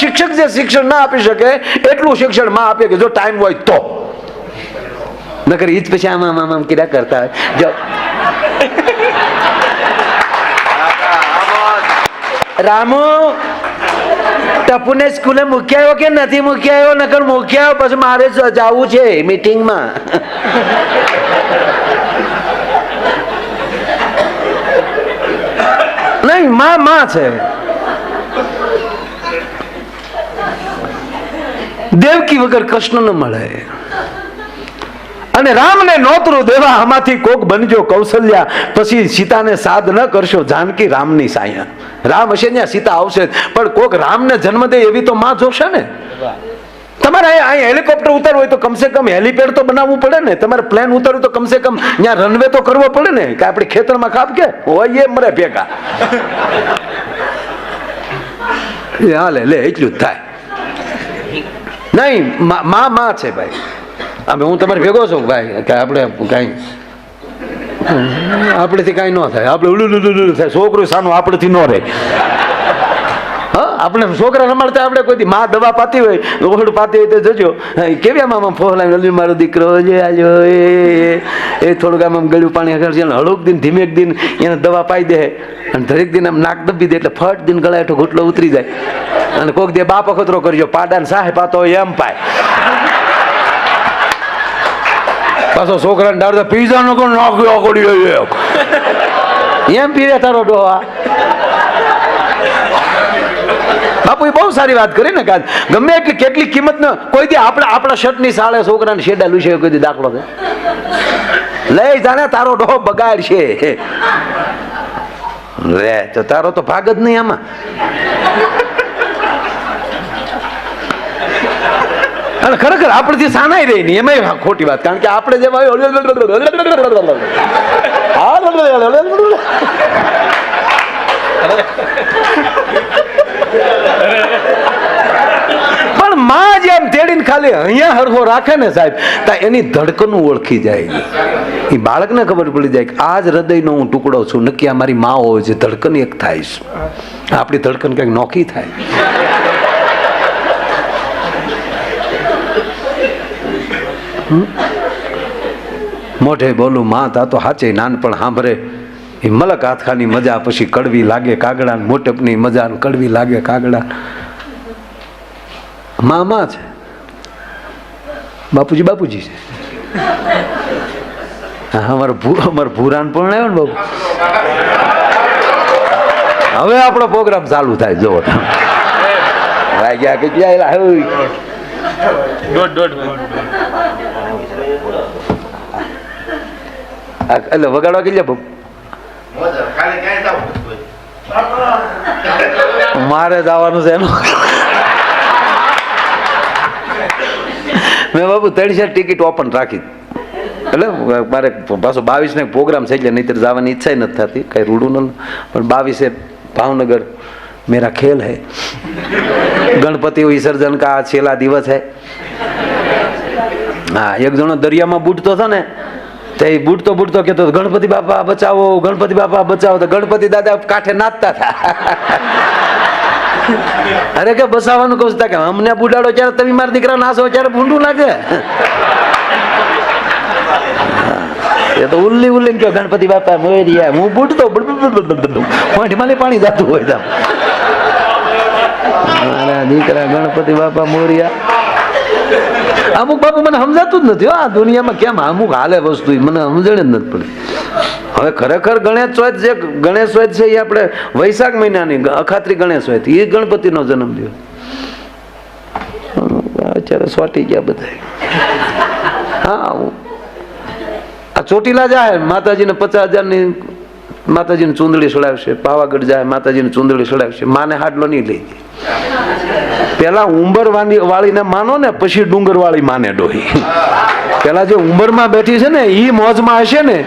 શિક્ષક જે શિક્ષણ ના આપી શકે, એટલું શિક્ષણમાં આપે કે જો ટાઈમ હોય તો. નકર ઈ પછી આમ આમ આમ કીધા કરતા જો. રામુ, ટપુને સ્કૂલે મૂકી કે નથી મૂકી નકર મૂકી પછી મારે જવું છે મીટિંગમાં નહીં, માં માં છે. દેવકી વગર કૃષ્ણ ન મળે. અને રામને નોતરું દેવા આમાંથી કોક બનજો કૌશલ્યા. પછી સીતાને સાદ ન કરશો, જાનકી રામની સાયા. રામ હશે ત્યાં સીતા આવશે પણ કોક રામને જન્મ દે એવી તો માં જોશે ને? તમારે અહીં અહીં હેલિકોપ્ટર ઉતારવું હોય તો કમસે કમ હેલિપેડ તો બનાવવું પડે ને? તમારે પ્લેન ઉતારવું તો કમસે કમ ત્યાં રનવે તો કરવો પડે ને? કે આપણે ખેતરમાં કાપ કે? હોય એ મરે ભેગા. હાલે, લે, એટલું જ થાય. નહીં મા મા- છે ભાઈ અમે હું તમારે ભેગો છું ભાઈ કે આપણે કાંઈ આપણેથી કાંઈ ન થાય આપણે ઉલું ઉલું ઉલું થાય છોકરું સાનું આપણેથી ન રહે આપણે છોકરા રમાડતા આપણે કોઈ માં દવા પાતી હોય ઓહડ પાતી હોય તો જજો. કેવી આમ આમ ફોહલાવી અલી મારો દીકરો જે આજો એ, એ- થોડુંક આમ આમ ગળ્યું પાણી હગર છે હળુક દિન ધીમેક દિન એને દવા પાઈ દે. અને દરેક દિન આમ નાક દબી દે એટલે ફટ દિન ગળા હેઠો ઘૂંટલો ઉતરી જાય. અને કોક દે બાપ અખતરો કરજો, પાડાને સાહે પાતો હોય એમ પાય. પાછો છોકરાને ડાળતા પીઝા નો નાખ્યો આકડી એમ. પીરે તારો ડોહા. બાપુ બહુ સારી વાત કરી ને કાજ ગમે એટલી કેટલી કિંમત ને કોઈ દી આપણા આપણા શર્ટની સાળે છોકરાને શેડા લૂસે કોઈ દી દાખલો છે. લઈ જાણે તારો ડોહો બગાડ છે. રે તો તારો તો ભાગ જ નહીં આમાં. અને ખરેખર આપણેથી સાનાઈ રહી નહીં એમાં ખોટી વાત. કારણ કે આપણે જેવા પણ માં જેમ ખાલી અહીંયા હરખો રાખે ને સાહેબ, તા એની ધડકનું ઓળખી જાય. એ બાળકને ખબર પડી જાય કે આ જ હૃદયનો હું ટુકડો છું, નક્કી આ મારી માં હોય છે, ધડકન એક થાય છે. આપણી ધડકન કંઈક નોખી થાય. મોઢે બોલું, માં, તા તો હાચે નાનપણ સાંભળે. એ મલક હાથખાની મજા, પછી કડવી લાગે કાગડા મોટપની મજા કડવી લાગે કાગડા. માં માં છે. બાપુજી બાપુજી. છે અમારો ભૂ અમારો ભૂરાન પણ આવ્યો ને બાપુ. હવે આપણો પ્રોગ્રામ ચાલુ થાય જો વાગ્યા કે ક્યાં દોઢ દોઢ એટલે વગાડવા કે બાપુ? મારે જવાનું છે એનું. મેં બાબુ ત્રણસો ટિકિટ ઓપન રાખી. એટલે મારે પાછો બાવીસ ને પ્રોગ્રામ છે એટલે નહીંતર જવાની ઈચ્છા નથી થતી, કઈ રૂડું ન પણ બાવીસે ભાવનગર મેરા ખેલ હૈ. ગણપતિ વિસર્જન કા છેલ્લા દિવસ હૈ. હા, એક જણો દરિયામાં બૂટતો હતો ને, તે બૂટતો બૂટતો કહેતો ગણપતિ બાપા, બચાવો, ગણપતિ બાપા, બચાવો. તો ગણપતિ દાદા કાંઠે નાચતા હતા. અરે કે બસાવાનું કહું કે અમને બુડાડો ત્યારે તમે મારા દીકરા નાસો ત્યારે ભૂંડું લાગે. એ તો ઉલ્લી ઉલ્લી કયો ગણપતિ બાપા મોરિયા હું બૂટતો પોઈન્ટમાં પાણી જતું હોય તો. મારા દીકરા, ગણપતિ બાપા મોરિયા અમુક બાપુ મને સમજાતું જ નથી આ દુનિયામાં કેમ અમુક હાલે વસ્તુ મને સમજણ જ નથી પડી હવે ખરેખર ગણેશ ચોથ જે ગણેશ ચોથ છે એ આપણે વૈશાખ મહિનાની અખાત્રી ગણેશ ચોથ એ ગણપતિનો જન્મ દિવસ અત્યારે સોટી ગયા બધા હા આ ચોટીલા જાય, માતાજીને પચાસ હજારની માતાજીને ચૂંદડી સડાવશે પાવાગઢ જાય, માતાજીને ચૂંદડી સડાવશે માને હાડલો નહીં લઈ જાય પેલા ઉંબર વાની વાળીને માનો ને, પછી ડુંગર વાળી માને ડોહી. પેલા જે ઉંબરમાં બેઠી છે ને એ મોજમાં હશે ને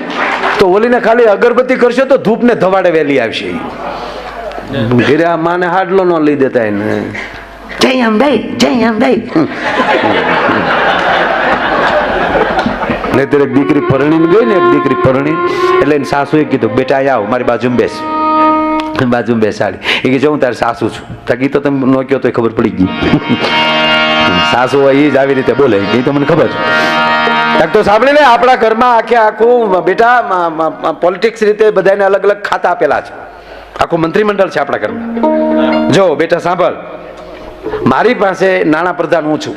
તો ઓલીને ખાલી અગરબત્તી કરશે તો ધૂપને ધવાડે વેલી આવશે. ઘેરે આ માને હાડલો ન લઈ દેતા એને. જય અંબાઈ જય અંબાઈ નહીતર એક દીકરી પરણીને ગઈ ને એક દીકરી પરણી. એટલે એની સાસુએ કીધું બેટા અહીંયા આવ મારી બાજુમાં બેસ. બાજુ બેસાડી. એ કે જો હું તારી સાસુ છું. તાકી તો તમે નો કહો તો ખબર પડી ગઈ. સાસુ હોય એ જ આવી રીતે બોલે એ તો મને ખબર. છે તો સાંભળી લે આપણા ઘરમાં આખે આખું બેટા પોલિટિક્સ રીતે બધાને અલગ અલગ ખાતા આપેલા છે. આખું મંત્રીમંડળ છે આપણા ઘરમાં. જો, બેટા, સાંભળ. મારી પાસે નાણાં પ્રધાન હું છું.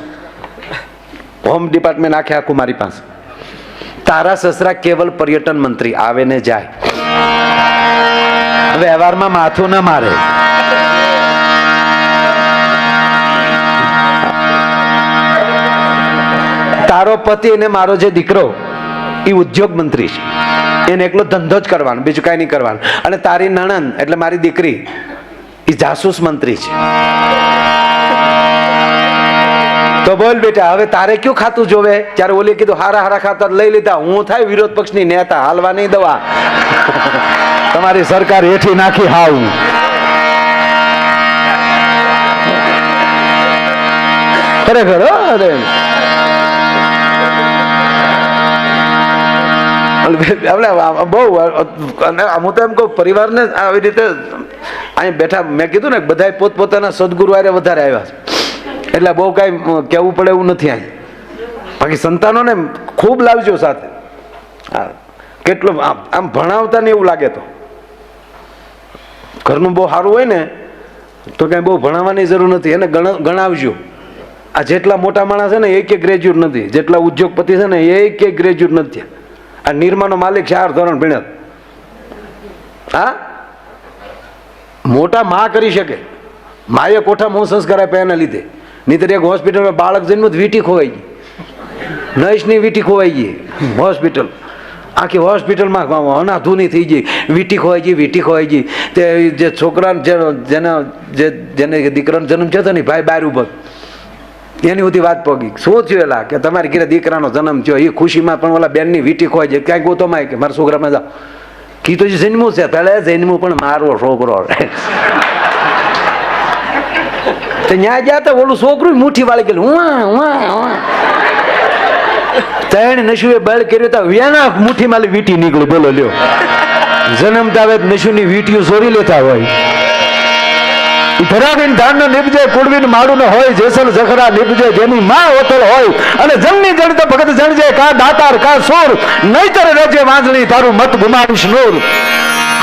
હોમ ડિપાર્ટમેન્ટ આખે આખું મારી પાસે. તારા સસરા કેવલ પર્યટન મંત્રી, આવે ને જાય. વ્યવહારમાં માથું ના મારે. તારો પતિ અને મારો જે દીકરો, એ ઉદ્યોગ મંત્રી છે. એને એકલો ધંધો જ કરવાનો, બીજું કાંઈ નહીં કરવાનું. અને તારી નણંદ, એટલે મારી દીકરી, એ જાસૂસ મંત્રી છે. તો બોલ બેટા, હવે તારે કયું ખાતું જોવે? ત્યારે ઓલી કીધું, હારા હારા ખાતર લઈ લીધા. હું થાય વિરોધ પક્ષની નેતા, હાલવા નહીં દવા. તમારી સરકાર હેઠી નાખી હાવ. ખરેખર અરે. આપણે બહુ હું તો એમ કહું, પરિવારને આવી રીતે અહીં બેઠા મેં કીધું ને બધા પોતપોતાના સદગુરુ આરે વધારે આવ્યા એટલે બહુ કાંઈ કહેવું પડે એવું નથી અહીં. બાકી સંતાનોને ખૂબ લાવજો સાથે. કેટલું, આમ ભણાવતા ને એવું લાગે તો. ઘરનું બહુ સારું હોય ને, તો કાંઈ બહુ ભણાવવાની જરૂર નથી. એને ગણ, ગણાવજો. આ જેટલા મોટા માણસ છે ને એક ગ્રેજ્યુએટ નથી. જેટલા ઉદ્યોગપતિ છે ને એક ગ્રેજ્યુએટ નથી. આ નિર્માનો માલિક ચાર ધોરણ ભણ્યા હા? મોટા મા કરી શકે. માએ કોઠા મોં સંસ્કાર આપ્યા એના લીધે. નહીતર એક હોસ્પિટલમાં બાળક જન્મ વીટી ખોવાઈ ગઈ. નર્સની વીટી ખોવાઈ ગઈ. હોસ્પિટલ આખી હોસ્પિટલમાં અનાધૂની થઈ ગઈ. વીટી ખોવાઈ ગઈ, વીટી ખોવાઈ ગઈ. તે જે છોકરાને જેનો જેના જે જેને દીકરાનો જન્મ થયો હતો ને ભાઈ બહાર ઊભો એની બધી વાત પગી. શું થયું એલા? કે તમારી ઘરે દીકરાનો જન્મ થયો એ ખુશીમાં પણ ઓલા બેનની વીટી ખોવાઈ જાય. ક્યાંક ગોતોમાં કે, મારા છોકરામાં જાઓ. કીધું છે જન્મું છે, પેલા જન્મું પણ મારો છોકરો તો ગયા તો ઓલું છોકરું મુઠ્ઠી વાળી ગયેલું. હું. ત્રણ નશુએ બળ કર્યું તો વેના મુઠ્ઠી માલી વીટી નીકળી. બોલો લ્યો. જન્મતા આવે નશુની વીટીઓ ચોરી લેતા હોય. ધરાવીન ધાન નિપજે કુડવીન માડું હોય, જેસલ જખરા નિપજે, જેની માં ઓથલ હોય. અને જમની જણ તો ભગત જણજે, કા દાતાર, કા સુર. નહીતર રજે વાંજણી તારું મત ગુમાવીશ નૂર.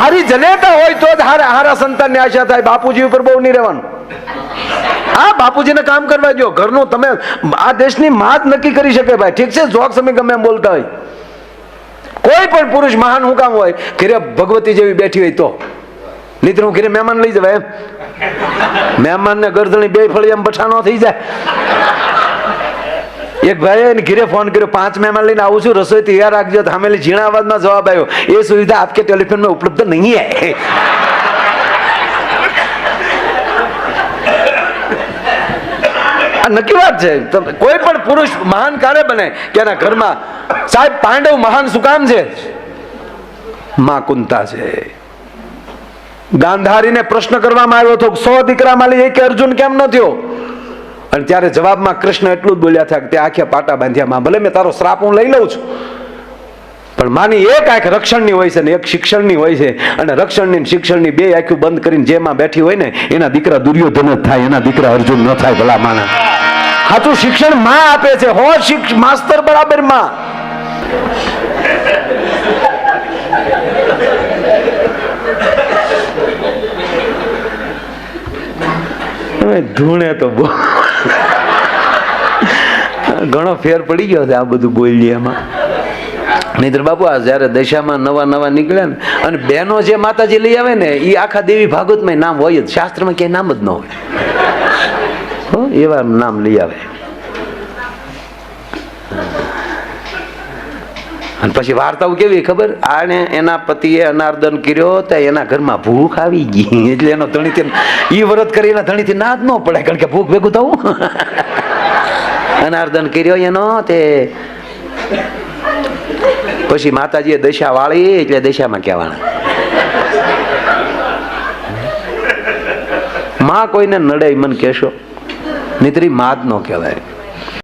હારી જનેતા હોય તો જ હારા હારા સંતાનની આશા થાય. બાપુજી ઉપર બહુ નહીં રહેવાનું. હા, બાપુજીને કામ કરવા જો ઘરનું તમે આ દેશની માં જ નક્કી કરી શકે ભાઈ. ઠીક છે, જોક સમય ગમે એમ બોલતા હોય. કોઈ પણ પુરુષ મહાન હું કામ હોય? ઘરે ભગવતી જેવી બેઠી હોય તો. નીતર ઘરે મહેમાન લઈ જવાય એમ. મહેમાનને ગરદણી બે ફળી એમ બઠાનો થઈ જાય. એક ભાઈ એને ઘીરે ફોન કર્યો, પાંચ મહેમાન લઈને આવું છું, રસોઈ તૈયાર રાખજો. સામેલી ઝીણા અવાજમાં જવાબ આવ્યો એ સુવિધા આપકે ટેલિફોનમાં ઉપલબ્ધ નહીં હે. આ નક્કી વાત છે. કોઈ પણ પુરુષ મહાન કારે બને કે એના ઘરમાં સાહેબ પાંડવ મહાન શું કામ છે? મા કુંતા છે. ગાંધારીને પ્રશ્ન કરવામાં આવ્યો હતો સો દીકરા માલી એક અર્જુન કેમ ન થયો? અને ત્યારે જવાબમાં કૃષ્ણ એટલું જ બોલ્યા હતા કે તે આખે પાટા બાંધ્યા ભલે મેં તારો શ્રાપ હું લઈ લઉં છું. પણ માની એક આંખ રક્ષણની હોય છે ને એક શિક્ષણની હોય છે. અને રક્ષણની શિક્ષણની બે આંખું બંધ કરીને જેમાં બેઠી હોય ને, એના દીકરા દુર્યોધન જ થાય, એના દીકરા અર્જુન ન થાય ભલા માના સાચું શિક્ષણમાં આપે છે, હો શિક્ષ, માસ્તર બરાબરમાં. ધૂણે તો બહુ. ઘણો ફેર પડી ગયો છે આ બધું બોલિયામાં નહીતર બાપુ, આ જ્યારે દશામાં નવા નવા નીકળ્યા ને, અને બહેનો જે માતાજી લઈ આવે ને એ આખા દેવી ભાગવતમાં નામ હોય જ. શાસ્ત્રમાં ક્યાંય નામ જ ન હોય. એવા નામ લઈ આવે. અને પછી વાર્તાઓ કેવી ખબર? આને એના પતિએ અનાર્દન કર્યો તો એના ઘરમાં ભૂખ આવી ગઈ. એટલે એનો ધણીથી એ વ્રત કરી એના ધણીથી ના જ ન પડે, કારણ કે ભૂખ ભેગું થવું. અનાર્દન કર્યો એનો તે પછી માતાજીએ દશા વાળી, એટલે દશામાં કહેવાના. માં કોઈને નડે મન કેશો કહેશો માત નો કહેવાય.